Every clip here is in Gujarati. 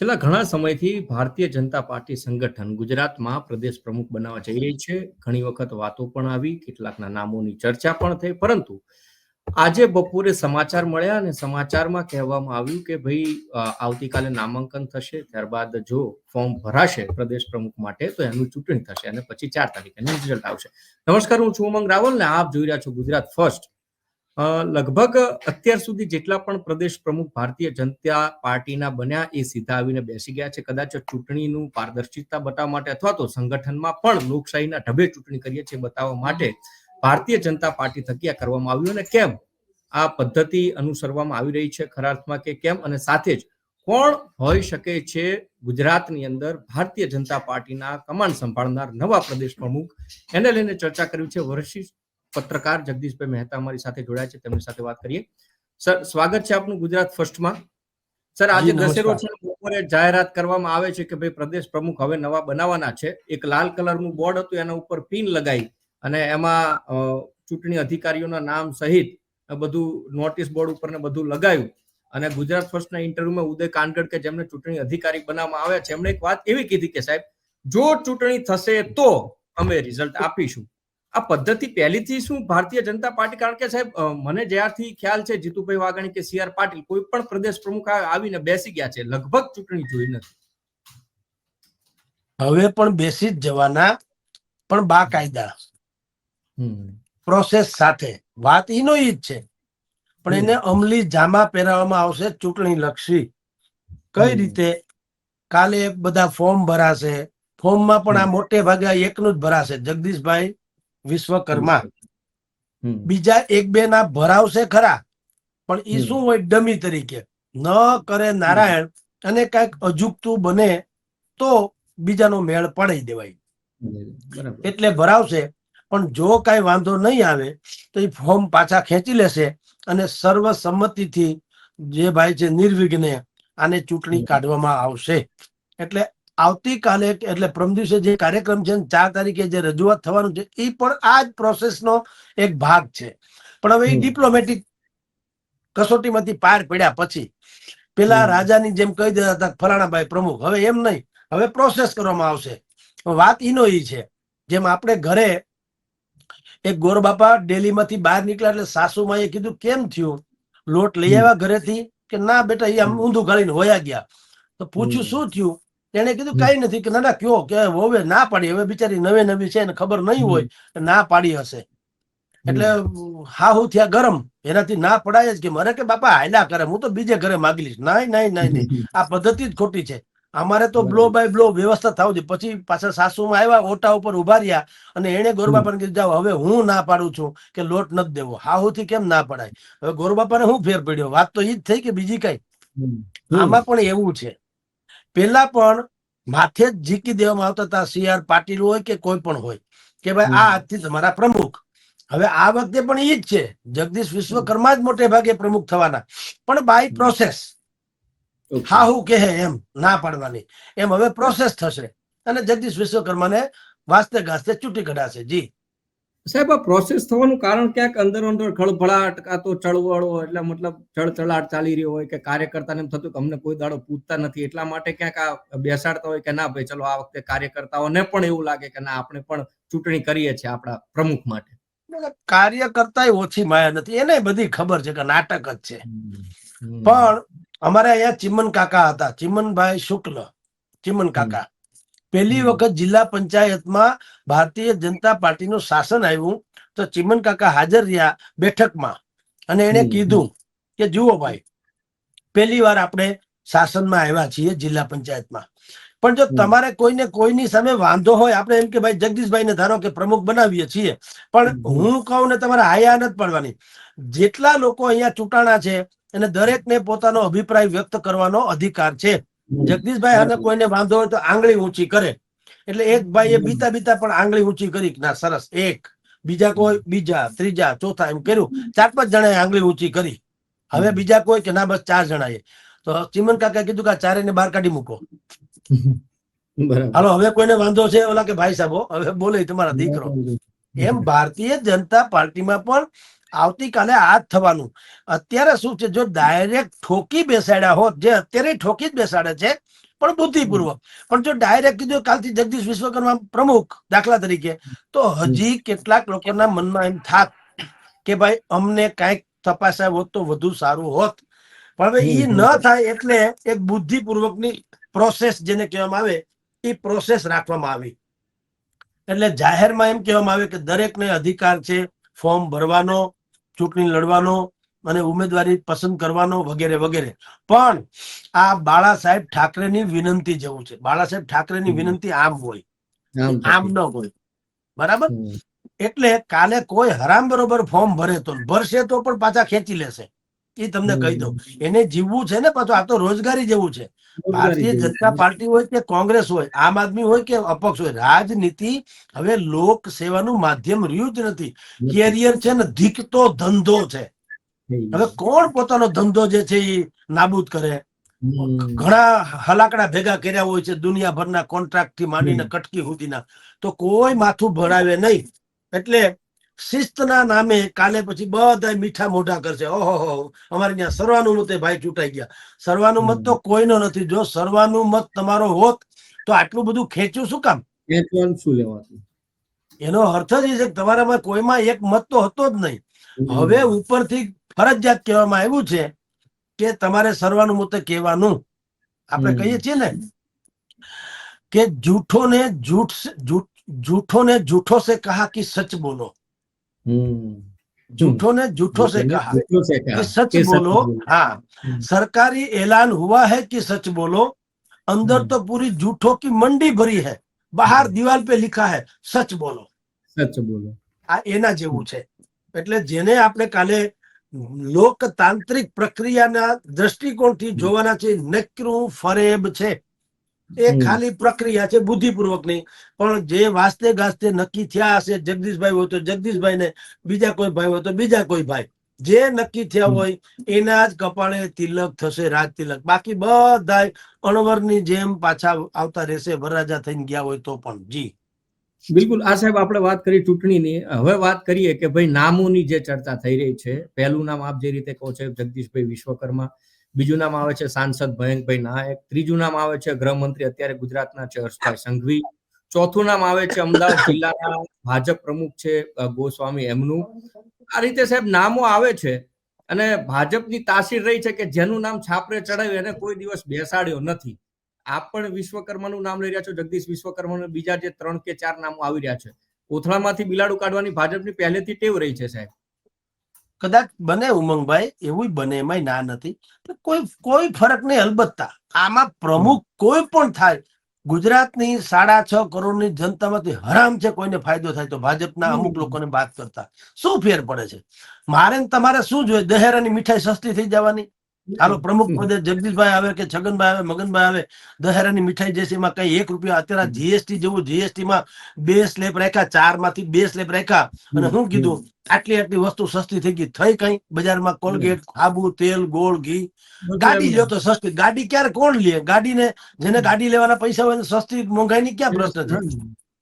છેલ્લા ઘણા સમયથી ભારતીય જનતા પાર્ટી સંગઠન ગુજરાતમાં પ્રદેશ પ્રમુખ બનાવવા જઈ રહી છે. ઘણી વખત વાતો પણ આવી, કેટલાકના નામોની ચર્ચા પણ થઈ. પરંતુ આજે બપોરે સમાચાર મળ્યા અને સમાચારમાં કહેવામાં આવ્યું કે ભાઈ આવતીકાલે નામાંકન થશે. ત્યારબાદ જો ફોર્મ ભરાશે પ્રદેશ પ્રમુખ માટે, તો એનું ચૂંટણી થશે અને પછી ચાર તારીખે રિઝલ્ટ આવશે. નમસ્કાર, હું છું ઉમંગ રાવલ ને આપ જોઈ રહ્યા છો ગુજરાત ફર્સ્ટ. લગભગ અત્યાર સુધી જેટલા પણ પ્રદેશ પ્રમુખ ભારતીય જનતા પાર્ટીના બન્યા એ સીધા આવીને બેસી ગયા છે. કદાચ ચૂંટણીનું પારદર્શિતા બતાવવા માટે અથવા તો સંગઠનમાં પણ લોકશાહીના ઢબે ચૂંટણી કરીએ છીએ બતાવવા માટે ભારતીય જનતા પાર્ટી થકી આ કરવામાં આવ્યું અને કેમ આ પદ્ધતિ અનુસરવામાં આવી રહી છે ખરા અર્થમાં કે કેમ અને સાથે જ કોણ હોઈ શકે છે ગુજરાતની અંદર ભારતીય જનતા પાર્ટીના કમાન્ડ સંભાળનાર નવા પ્રદેશ પ્રમુખ? એને લઈને ચર્ચા કરવી છે. વરિષ્ઠ પત્રકાર જગદીશભાઈ મહેતા અમારી સાથે જોડાયા છે તેમની સાથે વાત કરીએ. સર સ્વાગત છે આપનું ગુજરાત ફર્સ્ટમાં. સર આજે દશેરો છે બપોરે જાહેરાત કરવામાં આવે છે કે ભાઈ પ્રદેશ પ્રમુખ હવે નવા બનાવવાના છે. એક લાલ કલરનું બોર્ડ હતું એના ઉપર પિન લગાવી અને એમાં ચૂંટણી અધિકારીઓના નામ સહિત બધું નોટિસ બોર્ડ ઉપર ને બધું લગાવ્યું અને ગુજરાત ફર્સ્ટના ઇન્ટરવ્યુમાં ઉદય કાનગડ કે જેમને ચૂંટણી અધિકારી બનાવવામાં આવ્યા છે એમણે એક વાત એવી કીધી કે સાહેબ જો ચૂંટણી થશે તો અમે રિઝલ્ટ આપીશું. આ પદ્ધતિ પહેલીથી શું ભારતીય જનતા પાર્ટી? કારણ કે સાહેબ મને જ્યારથી ખ્યાલ છે જીતુભાઈ વાઘાણી કે સી આર પાટીલ કોઈ પણ પ્રદેશ પ્રમુખ આવીને બેસી ગયા છે. લગભગ ચૂંટણી જોઈ નથી. હવે પણ બેસી જ જવાના પણ બાકાયદા હમ. પ્રોસેસ સાથે. વાત એનો ઈ જ છે. પણ એને અમલી જામા પહેરાવવામાં આવશે ચૂંટણી લક્ષી. કઈ રીતે? કાલે બધા ફોર્મ ભરાશે. ફોર્મમાં પણ આ મોટે ભાગે એકનું જ ભરાશે. જગદીશભાઈ વિશ્વકર્મા. બીજા એક બે ના ભરાવશે ખરા પણ એ શું હોય ડમી તરીકે? ન કરે નારાયણ અને કંઈક અજુકતું બને તો બીજાનો મેળ પડાઈ દેવાય. એટલે ભરાવશે પણ જો કઈ વાંધો નહીં આવે તો એ ફોર્મ પાછા ખેંચી લેશે અને સર્વસંમતિથી જે ભાઈ છે નિર્વિઘ્ને આને ચૂંટણી કાઢવામાં આવશે. એટલે આવતીકાલે એટલે પ્રમ દિવસે જે કાર્યક્રમ છે ચાર તારીખે જે રજૂઆત થવાનું છે એ પણ આ જ પ્રોસેસનો એક ભાગ છે. પણ હવે એ ડિપ્લોમેટિક કસોટીમાંથી પાર પડ્યા પછી પેલા રાજાની જેમ કહી દેતા હતા ફલાણાભાઈ પ્રમુખ હવે એમ નહીં. હવે પ્રોસેસ કરવામાં આવશે. વાત ઈનો ઈ છે જેમ આપણે ઘરે એક ગોરબાપા ડેલીમાંથી બહાર નીકળ્યા એટલે સાસુમાએ કીધું કેમ થયું? લોટ લઈ આવ્યા ઘરેથી કે ના બેટા એ આમ ઊંધું ગાળીને વયા ગયા. તો પૂછ્યું શું થયું? તેને કીધું કઈ નથી. કે ના ના કયો? કે હવે ના પાડી. હવે બિચારી નવે નવી છે એને ખબર નહીં હોય ના પાડી હશે. એટલે હા હું થયા ગરમ. એનાથી ના પડાય જ કે મારે કે બાપા હાયલા કરે. હું તો બીજે ઘરે માગી લઈશ નહીં નહીં નહીં નહીં આ પદ્ધતિ જ ખોટી છે. અમારે તો બ્લો બાય બ્લો વ્યવસ્થા થવું જોઈએ પછી પાછા સાસુમાં આવ્યા ઓટા ઉપર ઊભા રહ્યા અને એને ગોરબાપાને કીધું જાઓ હવે હું ના પાડું છું કે લોટ નથી દેવો. હાહુથી કેમ ના પડાય? હવે ગોરબાપાને શું ફેર પડ્યો? વાત તો એ જ થઈ કે બીજી કઈ? આમાં પણ એવું છે. પેલા પણ માથે જ જીકી દેવામાં આવતા હતા સી આર પાટીલ હોય કે કોઈ પણ હોય કે ભાઈ આ આજથી તમારા પ્રમુખ. હવે આ વખતે પણ ઈ જ છે જગદીશ વિશ્વકર્મા જ મોટે ભાગે પ્રમુખ થવાના. પણ બાય પ્રોસેસ હા હું કહે એમ ના પાડવાની. એમ હવે પ્રોસેસ થશે. અને જગદીશ વિશ્વકર્માને વાસ્તે ગાસ્તે ચૂંટી કઢાશે. જી. સાહેબ આ પ્રોસેસ થવાનું કારણ ક્યાંક અંદર અંદર ખળભળાટ કાં તો ચળવળો એટલે મતલબ ચળચળાટ ચાલી રહ્યો હોય કે કાર્યકર્તાને એમ થતું કે અમને કોઈ દાડો પૂછતા નથી. એટલા માટે ક્યાંક આ બેસાડતા હોય કે ના ભાઈ ચલો આ વખતે કાર્યકર્તાઓને પણ એવું લાગે કે ના આપણે પણ ચૂંટણી કરીએ છીએ આપણા પ્રમુખ માટે. કાર્યકર્તા ઓછી માયા નથી. એને બધી ખબર છે કે નાટક જ છે. પણ અમારે અહીંયા ચિમન કાકા હતા. ચિમનભાઈ શુક્લ. ચિમન કાકા. પહેલી વખત જિલ્લા પંચાયતમાં ભારતીય જનતા પાર્ટીનું શાસન આવ્યું તો ચિમન કાકા હાજર રહ્યા બેઠકમાં. અને એને કીધું કે જુઓ ભાઈ પહેલી વાર આપણે શાસનમાં આવ્યા છીએ જિલ્લા પંચાયતમાં. પણ જો તમારે કોઈને કોઈની સામે વાંધો હોય આપણે એમ કે ભાઈ જગદીશભાઈને ધારો કે પ્રમુખ બનાવીએ છીએ. પણ હું કહું ને તમારે હાયા નથી પડવાની. જેટલા લોકો અહીંયા ચૂંટાણા છે અને દરેકને પોતાનો અભિપ્રાય વ્યક્ત કરવાનો અધિકાર છે. જગદીશભાઈ અને કોઈને વાંધો હોય તો આંગળી ઊંચી કરે. એટલે એક ભાઈએ બીતા બીતા પણ આંગળી ઊંચી કરી ના સરસ એક. બીજા કોઈ બીજા ત્રીજા ચોથા એમ કર્યું. ચાર પાંચ જણાએ આંગળી ઊંચી કરી. હવે બીજા કોઈ કે ના બસ ચાર જણાએ. તો ચિમન કાકા કીધું કે ચારે ને બહાર કાઢી મૂકો. હાલો હવે કોઈને વાંધો છે? ઓલા કે ભાઈ સાહેબ હવે બોલે તમારા દીકરો. એમ ભારતીય જનતા પાર્ટીમાં પણ આવતીકાલે આ જ થવાનું. અત્યારે શું છે જો ડાયરેક્ટ ઠોકી બેસાડ્યા હોત જે અત્યારે ઠોકી જ બેસાડે છે પણ બુદ્ધિપૂર્વક. પણ જો ડાયરેક્ટ કીધું કાલથી જગદીશ વિશ્વકર્મા પ્રમુખ દાખલા તરીકે તો હજી કેટલાક લોકોના મનમાં એમ થાત કે ભાઈ અમને કાંઈક તપાસ્યા હોત તો વધુ સારું હોત. પણ હવે એ ન થાય એટલે એક બુદ્ધિપૂર્વકની પ્રોસેસ જેને કહેવામાં આવે એ પ્રોસેસ રાખવામાં આવી. એટલે જાહેરમાં એમ કહેવામાં આવે કે દરેકને અધિકાર છે ફોર્મ ભરવાનો ચૂંટણી લડવાનો અને ઉમેદવારી પસંદ કરવાનો વગેરે વગેરે. પણ આ બાળા સાહેબ ઠાકરેની વિનંતી જેવું છે. બાળા સાહેબ ઠાકરેની ની વિનંતી આમ હોય. આમ આમ ન હોય. બરાબર? એટલે કાલે કોઈ હરામ બરોબર ફોર્મ ભરે તો ભરશે તો પણ પાછા ખેંચી લેશે. એ તમને કહી દઉં. એને જીવવું છે ને પાછું આ તો રોજગારી જેવું છે. ભારતીય જનતા પાર્ટી હોય કે કોંગ્રેસ હોય આમ આદમી હોય કે અપક્ષ હોય રાજનીતિ હવે લોક સેવાનું માધ્યમ રહ્યું જ નથી. કેરિયર છે ને ધીકતો ધંધો છે. હવે કોણ પોતાનો ધંધો જે છે એ નાબૂદ કરે? ઘણા હલાકડા ભેગા કર્યા હોય છે દુનિયાભરના કોન્ટ્રાક્ટથી માંડીને કટકી સુધીના તો કોઈ માથું ભરાવે નહીં. એટલે શિસ્તના નામે કાલે પછી બધા મીઠા મોઢા કરશે. ઓહો અમારે ત્યાં સર્વાનુમતે ભાઈ ચૂંટાઈ ગયા. સર્વાનુમત તો કોઈનો નથી. જો સર્વાનુમત તમારો હોત તો આટલું બધું ખેંચ્યું શું કામ? એનો અર્થ જ છે કે તમારામાં કોઈમાં એક મત તો હતો જ નહીં. હવે ઉપરથી ફરજિયાત કહેવામાં આવ્યું છે કે તમારે સર્વાનુમતે કહેવાનું. આપણે કહીએ છીએ ને કે જૂઠો ને જૂઠ જૂઠો ને જૂઠો સે કહા કે સચ બોલો. सच बोलो હમ. झूठों ने झूठों से कहा झूठों से कहा कि सच कि बोलो हाँ हम्म। सरकारी ऐलान हुआ है कि सच बोलो अंदर हम्म। तो पूरी झूठों की मंडी भरी है बाहर हम्म। दीवार पे लिखा है सच बोलो સચ બોલો આ એના જેવું છે એટલે જેને આપણે કાલે લોકતાંત્રિક પ્રક્રિયાના દ્રષ્ટિકોણથી જોવાના છે નકરું ફરેબ છે એ ખાલી પ્રક્રિયા છે બુદ્ધિપૂર્વકની. પણ જે વાસ્તે ગાસ્તે નક્કી થયા હશે જગદીશભાઈ હોય તો જગદીશભાઈ ને બીજા કોઈ ભાઈ હોય તો બીજા કોઈ ભાઈ. જે નક્કી થયા હોય એના જ કપાળે તિલક થશે રાજ તિલક. બાકી બધા અણવરની જેમ પાછા આવતા રહેશે વરરાજા થઈને ગયા હોય તો પણ. જી. બિલકુલ. આ સાહેબ આપણે વાત કરી ચૂંટણીની. હવે વાત કરીએ કે ભાઈ નામોની જે ચર્ચા થઈ રહી છે પહેલું નામ આપ જે રીતે કહો છો જગદીશભાઈ વિશ્વકર્મા. બીજું નામ આવે છે સાંસદ ભયંકભાઈ નાયક. ત્રીજું નામ આવે છે ગૃહમંત્રી અત્યારે ગુજરાતના છે હર્ષભાઈ સંઘવી. ચોથું નામ આવે છે અમદાવાદ જિલ્લાના ભાજપ પ્રમુખ છે ગોસ્વામી એમનું. આ રીતે સાહેબ નામો આવે છે અને ભાજપની તાસીર રહી છે કે જેનું નામ છાપરે ચડાવ્યું એને કોઈ દિવસ બેસાડ્યો નથી. આપ પણ વિશ્વકર્માનું નામ લઈ રહ્યા છો, જગદીશ વિશ્વકર્માનું બીજા જે ત્રણ કે ચાર નામો આવી રહ્યા છે. કોથળામાંથી બિલાડું કાઢવાની ભાજપની પહેલેથી ટેવ રહી છે સાહેબ. કદાચ બને ઉમંગભાઈ એવું બને એમાંય ના નથી. કોઈ કોઈ ફરક નહીં અલબત્તા. આમાં પ્રમુખ કોઈ પણ થાય ગુજરાતની સાડા છ કરોડની જનતામાંથી હરામ છે કોઈને ફાયદો થાય તો ભાજપના અમુક. લોકોને વાત કરતા. શું ફેર પડે છે? મારે ને તમારે શું જોઈએ? દહેરાની મીઠાઈ સસ્તી થઈ જવાની? હાલો પ્રમુખ પદે જગદીશભાઈ આવે કે છગનભાઈ આવે મગનભાઈ આવે દહેરાની મીઠાઈ જે છે એમાં કઈ એક રૂપિયા અત્યારે જીએસટી જેવું જીએસટી માં બે સ્લેબ રાખ્યા ચારમાંથી બે સ્લેબ રાખ્યા. અને શું કીધું આટલી આટલી વસ્તુ સસ્તી થઈ ગઈ થઈ કઈ? બજારમાં કોલગેટ સાબુ તેલ ગોળ ઘી. ગાડી લ્યો તો સસ્તી. ગાડી ક્યારે કોણ લે? ગાડીને જેને ગાડી લેવાના પૈસા હોય સસ્તી સસ્તી મોંઘાઈની ક્યાં પ્રશ્ન છે?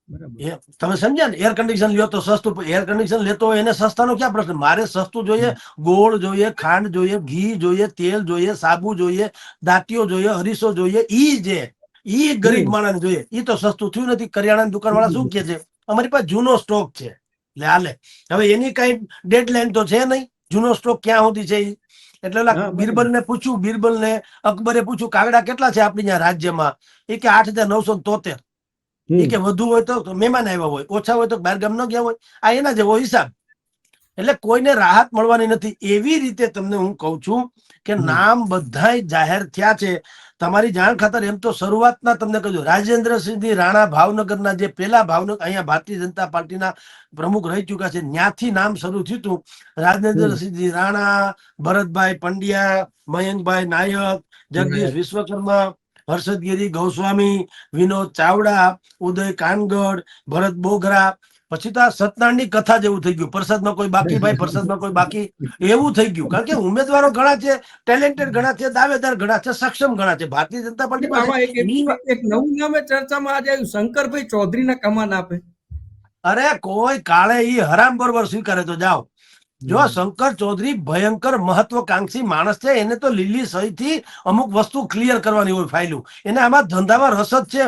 તમે સમજ્યા ને? એર કન્ડિશન લ્યો તો સસ્તું એર કન્ડિશન લેતો હોય એને સસ્તાનો ક્યાં પ્રશ્ન? મારે સસ્તું જોઈએ ગોળ જોઈએ ખાંડ જોઈએ ઘી જોઈએ તેલ જોઈએ સાબુ જોઈએ દાંતીઓ જોઈએ હરીસો જોઈએ ઈ જે ઈ ગરીબ માણસ જોઈએ. ઈ તો સસ્તું થયું નથી. કરિયાણાની દુકાન વાળા શું કે છે? અમારી પાસે જૂનો સ્ટોક છે. એટલે હાલે હવે એની કઈ ડેડલાઈન તો છે નહીં. જૂનો સ્ટોક ક્યાં સુધી છે ઈ? એટલે બીરબલ ને પૂછ્યું બિરબલ ને અકબરે પૂછ્યું કાગડા કેટલા છે આપણી રાજ્યમાં? એ કે આઠ હજાર નવસો તોતેર. એ કે વધુ હોય તો મહેમાન આવ્યા હોય ઓછા હોય તો બહાર ગામ ન ગયા હોય. આ એના જેવો હિસાબ. એટલે કોઈને રાહત મળવાની નથી. એવી રીતે તમને હું કહું છું કે નામ બધા જાહેર થયા છે. તમારી જાણ ખાતર એમ તો શરૂઆતના તમને કહ્યું રાજેન્દ્રસિંહ રાણા ભાવનગરના જે પેલા ભાવનગર અહીંયા ભારતીય જનતા પાર્ટીના પ્રમુખ રહી ચુક્યા છે ત્યાંથી નામ શરૂ થયું હતું. રાજેન્દ્રસિંહ રાણા ભરતભાઈ પંડ્યા મયંકભાઈ નાયક જગદીશ. વિશ્વકર્મા હર્ષદગીરી ગૌસ્વામી વિનોદ ચાવડા ઉદય કાનગઢ ભરત બોગરા. પછી તો આ સતનારાયણની કથા જેવું થઈ ગયું. પ્રસાદમાં કોઈ બાકી ભાઈ પ્રસાદમાં કોઈ બાકી. એવું થઈ ગયું. કારણ કે ઉમેદવારો ઘણા છે ટેલેન્ટેડ ઘણા છે દાવેદાર ઘણા છે સક્ષમ ઘણા છે. ભારતીય જનતા પાર્ટી પાસે એક- નવું નામે ચર્ચામાં આજે આવ્યું. શંકરભાઈ ચૌધરીના કમાન આપે. અરે કોઈ કાળે ઈ હરામ બરોબર સ્વીકારે તો જાઓ. જો શંકર ચૌધરી ભયંકર મહત્વકાંક્ષી માણસ છે એને તો લીલી સહી થી અમુક વસ્તુ ક્લિયર કરવાની હોય ફાઇલું. એને આમાં ધંધામાં રસ જ છે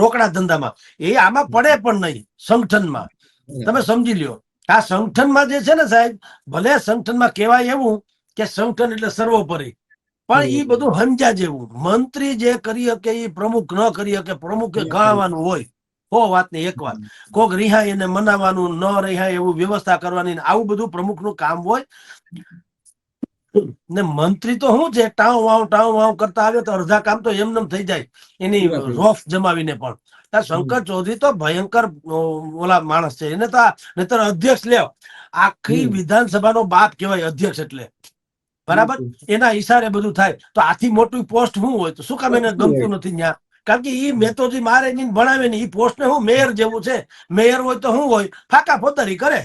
રોકડા ધંધામાં. એ આમાં પડે પણ નહીં સંગઠનમાં. તમે સમજી લ્યો. આ સંગઠનમાં જે છે ને સાહેબ ભલે સંગઠનમાં કહેવાય એવું કે સંગઠન એટલે સર્વોપરી પણ એ બધું હંજા જેવું મંત્રી જે કરી શકે એ પ્રમુખ ન કરી શકે પ્રમુખે ગણાવવાનું હોય. હો વાત ને એક વાત. કોક રિહાય એને મનાવવાનું ન રિહાય એવું વ્યવસ્થા કરવાની આવું બધું પ્રમુખનું કામ હોય ને મંત્રી તો શું છે? ટાવ વાવ ટાવ વાવ કરતા આવે તો અડધા કામ તો એમનેમ થઈ જાય. એની. રોફ જમાવીને પણ. આ શંકર ચૌધરી તો ભયંકર ઓલા માણસ છે. એને તો આ- અધ્યક્ષ લેવ આખી. વિધાનસભાનો બાપ કહેવાય અધ્યક્ષ એટલે. બરાબર? એના ઈશારે બધું થાય. તો આથી મોટું પોસ્ટ શું હોય? તો શું કામ એને ગમતું નથી ત્યાં કારણ કે ઈ મેતોજી મારે ભણાવે ને એ પોસ્ટ ને હું મેયર જેવું છે. મેયર હોય તો શું હોય ફાકા ફોતરી કરે.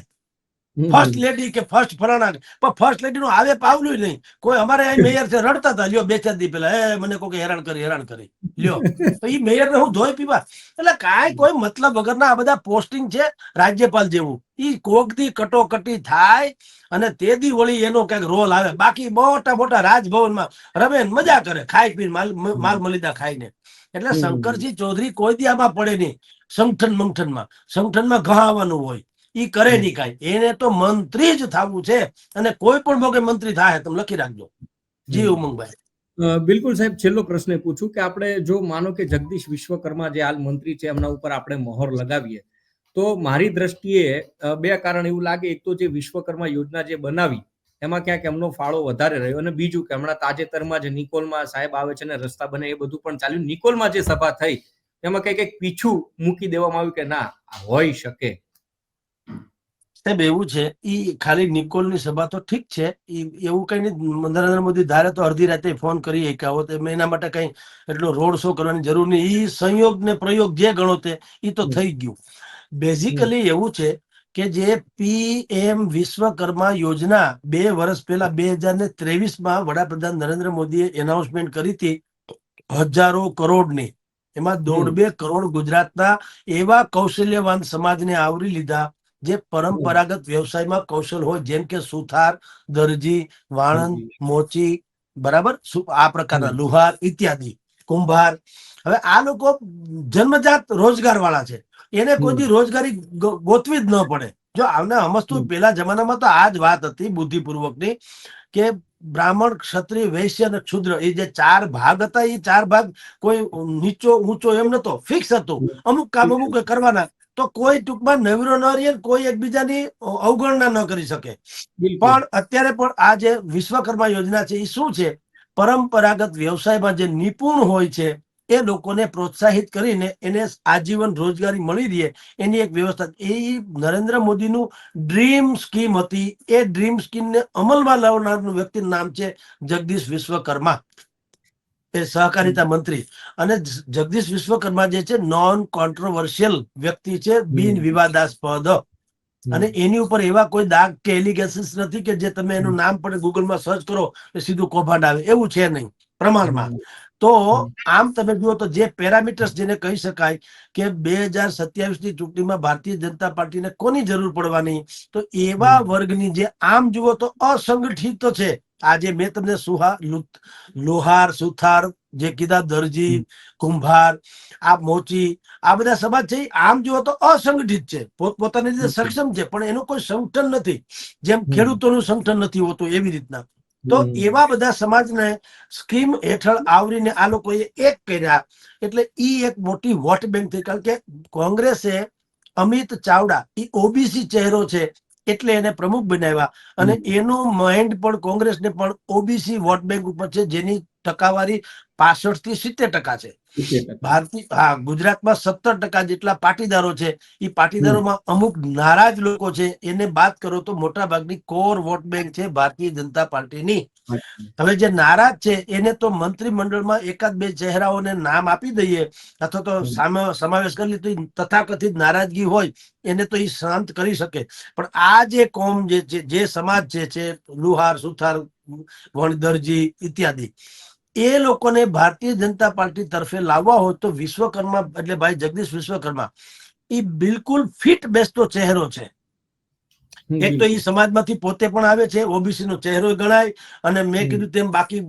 ફર્સ્ટ લેડી કે ફર્સ્ટ ફલાણા પણ ફર્સ્ટ લેડી નું આવે પાવલું નહીં. કોઈ અમારે અહીં મેયર છે રડતા હતા. લ્યો બે ચાર દી પેલા એ મને કોઈ હેરાન કરી હેરાન કરી. લ્યો. તો એ મેયર ને હું ધોઈ પીવા. એટલે કાંઈ કોઈ મતલબ વગરના આ બધા પોસ્ટિંગ છે રાજ્યપાલ જેવું. ઈ કોકથી કટોકટી થાય અને તે દી વળી એનો કંઈક રોલ આવે. બાકી મોટા મોટા રાજભવનમાં રમે મજા કરે. ખાઈ પીને માલ માલ મલિદા ખાઈને. એટલે. શંકરજી ચૌધરી કોઈ દી આમાં પડે નહીં. સંગઠન મંગઠનમાં. સંગઠનમાં ઘહાવાનું હોય. ઈ કરે નહીં કાંઈ. એને તો મંત્રી જ થવું છે અને કોઈ પણ ભોગે મંત્રી થાય તમે લખી રાખજો. જી. ઉમંગભાઈ. બિલકુલ સાહેબ છેલ્લો પ્રશ્ન પૂછું કે આપણે જો માનો કે જગદીશ વિશ્વકર્મા જે હાલ મંત્રી છે એમના ઉપર આપણે મોહર લગાવીએ તો મારી દ્રષ્ટિએ બે કારણ એવું લાગે. એક તો જે વિશ્વકર્મા યોજના જે બનાવી એમાં ક્યાંક એમનો ફાળો વધારે રહ્યો અને બીજું કે હમણાં તાજેતરમાં જે નિકોલમાં સાહેબ આવે છે ને રસ્તા બને એ બધું પણ ચાલ્યું. નિકોલમાં જે સભા થઈ એમાં કઈ કંઈક પીછું મૂકી દેવામાં આવ્યું કે ના હોઈ શકે. સાહેબ એવું છે ઈ ખાલી નિકોલની સભા તો ઠીક છે એવું કઈ નહીં નરેન્દ્ર મોદી ધારે તો અડધી રાતે ફોન કરી એકાવો તો એમ એના માટે કઈ એટલો રોડ શો કરવાની જરૂર નહીં. ઈ સંયોગ ને પ્રયોગ જે ગણો તે ઈ તો થઈ ગયું. બેઝિકલી એવું છે કે જે પીએમ વિશ્વકર્મા યોજના બે વર્ષ પહેલા બે હજાર ને ત્રેવીસમાં વડાપ્રધાન નરેન્દ્ર મોદીએ એનાઉન્સમેન્ટ કરી હતી હજારો કરોડની. એમાં દોઢ બે કરોડ ગુજરાતના એવા કૌશલ્યવાન સમાજને આવરી લીધા જે પરંપરાગત વ્યવસાયમાં કૌશલ હોય જેમ કે સુથાર દરજી વાણંદ મોચી બરાબર? આ પ્રકારના લુહાર ઇત્યાદિ કુંભાર. હવે આ લોકો જન્મજાત રોજગાર વાળા છે. એને કોઈ રોજગારી ગોતવી જ ન પડે. જો આવને સમજતું પેલા જમાનામાં તો આ જ વાત હતી બુદ્ધિપૂર્વકની કે બ્રાહ્મણ ક્ષત્રિય વૈશ્ય અને ક્ષુદ્ર એ જે ચાર ભાગ હતા એ ચાર ભાગ કોઈ નીચો ઊંચો એમ નતો ફિક્સ હતો. અમુક કામ અમુક કરવાના. તો કોઈ ટૂંકમાં નવીરો ન રહે કોઈ એકબીજાની અવગણના ન કરી શકે. પણ અત્યારે પણ આ જે વિશ્વકર્મા યોજના છે એ શું છે? પરંપરાગત વ્યવસાયમાં જે નિપુણ હોય છે એ લોકોને પ્રોત્સાહિત કરીને એને આજીવન રોજગારી મળી રહે એની એક વ્યવસ્થા. એ નરેન્દ્ર મોદીનું ડ્રીમ સ્કીમ હતી. એ ડ્રીમ સ્કીમને અમલમાં લાવનારનું વ્યક્તિનું નામ છે જગદીશ વિશ્વકર્મા. એ સહકારિતા મંત્રી. અને જગદીશ વિશ્વકર્મા જે છે નોન કોન્ટ્રોવર્શિયલ વ્યક્તિ છે બિન વિવાદાસ્પદ. અને એની ઉપર એવા કોઈ દાગ કે એલિગેશન્સ નથી કે જે તમે એનું નામ પણ ગૂગલમાં સર્ચ કરો એ સીધું કૌભાંડ આવે. એવું છે નહીં. પ્રમાણમાં. તો આમ તમે જુઓ તો જે પેરામીટર્સ જેને કહી શકાય કે બે હજાર સત્યાવીસની ચૂંટણીમાં ભારતીય જનતા પાર્ટીને કોની જરૂર પડવાની? તો એવા વર્ગની જે આમ જુઓ તો અસંગઠિત તો છે. આજે મેં તમને સુહા લોહાર સુથાર જે કીધા દરજી કુંભાર આ મોચી આ બધા સમાજ છે આમ જુઓ તો અસંગઠિત છે. પોતપોતાની રીતે સક્ષમ છે પણ એનું કોઈ સંગઠન નથી. જેમ ખેડૂતોનું સંગઠન નથી હોતું એવી રીતના. તો એવા બધા સમાજને સ્કીમ હેઠળ આવરીને આ લોકોએ એક કર્યા. એટલે ઈ એક મોટી વોટ બેંક થઈ. કારણ કે કોંગ્રેસે અમિત ચાવડા એ ઓબીસી ચહેરો છે એટલે એને પ્રમુખ બનાવ્યા. અને એનું માઇન્ડ પણ કોંગ્રેસને પણ ઓબીસી વોટ બેંક ઉપર છે જેની ટકાવારી પાસઠથી સિત્તેર ટકા છે. ભારતીય હા ગુજરાતમાં સત્તર ટકા જેટલા પાટીદારો છે એ પાટીદારોમાં અમુક નારાજ લોકો છે એને બાદ કરો તો મોટા ભાગની કોર વોટ બેંક છે ભારતીય જનતા પાર્ટીની. હવે જે નારાજ છે એને તો મંત્રીમંડળમાં એકાદ બે ચહેરાઓને નામ આપી દઈએ અથવા તો સમાવેશ કરી લીધો તથાકથિત નારાજગી હોય એને તો એ શાંત કરી શકે. પણ આ જે કોમ જે જે સમાજ જે છે લુહાર સુથાર વણદરજી ઇત્યાદિ એ લોકોને ભારતીય જનતા પાર્ટી તરફે લાવવા હોય તો વિશ્વકર્મા એટલે ભાઈ જગદીશ વિશ્વકર્મા એ બિલકુલ ફિટ બેસતો ચહેરો છે. એક તો એ સમાજમાંથી પોતે પણ આવે છે ઓબીસી નો ચહેરો ગણાય અને મેં કીધું તેમ બાકી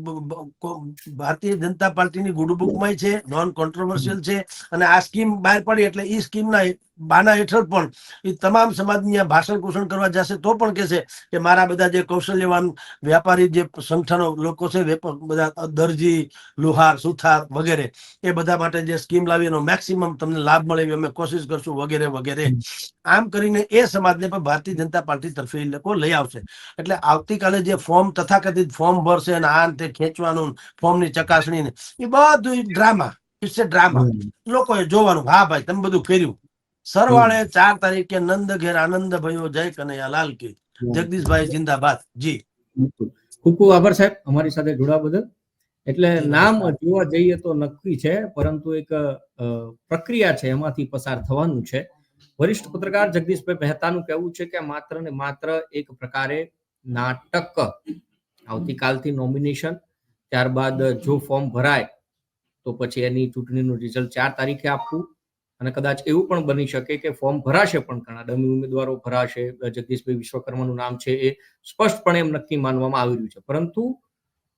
ભારતીય જનતા પાર્ટીની ગુડ બુકમાં છે નોન કોન્ટ્રોવર્સિયલ છે અને આ સ્કીમ બહાર પડી એટલે એ સ્કીમના બાના હેઠળ પણ એ તમામ સમાજની આ ભાષણ કુષણ કરવા જશે તો પણ કહેશે કે મારા બધા જે કૌશલ્યવાન વ્યાપારી જે સંગઠનો લોકો છે બધા દરજી લુહાર સુથાર વગેરે એ બધા માટે જે સ્કીમ લાવી એનો મેક્સિમમ તમને લાભ મળે એવી અમે કોશિશ કરશું વગેરે વગેરે. આમ કરીને એ સમાજને પણ ભારતીય જનતા પાર્ટી તરફે એ લોકો લઈ આવશે. એટલે આવતીકાલે જે ફોર્મ તથાકથિત ફોર્મ ભરશે અને આ અંતે ખેંચવાનું ફોર્મની ચકાસણી ને એ બધું ડ્રામા ઇટ્સ એ ડ્રામા. લોકોએ જોવાનું હા ભાઈ તમે બધું કર્યું. સરવાળે ચાર તારીખે નંદ ઘેર આનંદ ભયો જય કનૈયા લાલ કી. જગદીશભાઈ જિંદાબાદ. જી. ખૂબ ખૂબ આભાર સાહેબ અમારી સાથે જોડાવા બદલ. એટલે નામ જોવા જઈએ તો નક્કી છે પરંતુ એક પ્રક્રિયા છે એમાંથી પસાર થવાનું છે. વરિષ્ઠ પત્રકાર જગદીશભાઈ મહેતાનું કહેવું છે કે માત્ર ને માત્ર એક પ્રકારે નાટક આવતીકાલથી નોમિનેશન ત્યારબાદ જો ફોર્મ ભરાય તો પછી એની ચૂંટણીનું રિઝલ્ટ ચાર તારીખે આપવું. અને કદાચ એવું પણ બની શકે કે ફોર્મ ભરાશે પણ ઘણા. ડમી ઉમેદવારો ભરાશે. જગદીશભાઈ વિશ્વકર્માનું નામ છે એ સ્પષ્ટપણે એમ નક્કી માનવામાં આવી રહ્યું છે. પરંતુ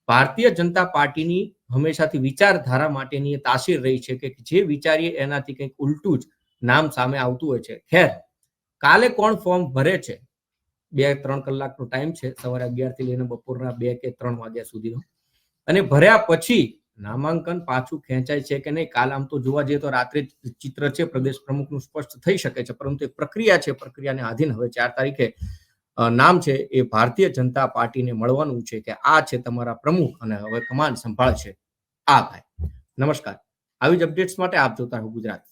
ભારતીય જનતા પાર્ટીની હંમેશાથી વિચારધારા માટેની એ તાસીર રહી છે કે જે વિચારીએ એનાથી કંઈક ઉલટું જ નામ સામે આવતું હોય છે. ખેર, કાલે કોણ ફોર્મ ભરે છે? બે ત્રણ કલાકનો ટાઈમ છે. સવારે અગિયારથી લઈને બપોરના બે કે ત્રણ વાગ્યા સુધીનો. અને ભર્યા પછી નામાંકન પાછું ખેંચાય છે કે નહીં? કાલ આમ તો જોવા જઈએ તો રાત્રે ચિત્ર છે, પ્રદેશ પ્રમુખનું સ્પષ્ટ થઈ શકે છે, પરંતુ એક પ્રક્રિયા છે, પ્રક્રિયાને આધીન હવે ચાર તારીખે નામ છે એ ભારતીય જનતા પાર્ટીને મળવાનું છે કે આ છે તમારા પ્રમુખ અને હવે કમાન સંભાળશે આ ભાઈ. નમસ્કાર. આવી જ અપડેટ્સ માટે આપ જોતા રહો ગુજરાત.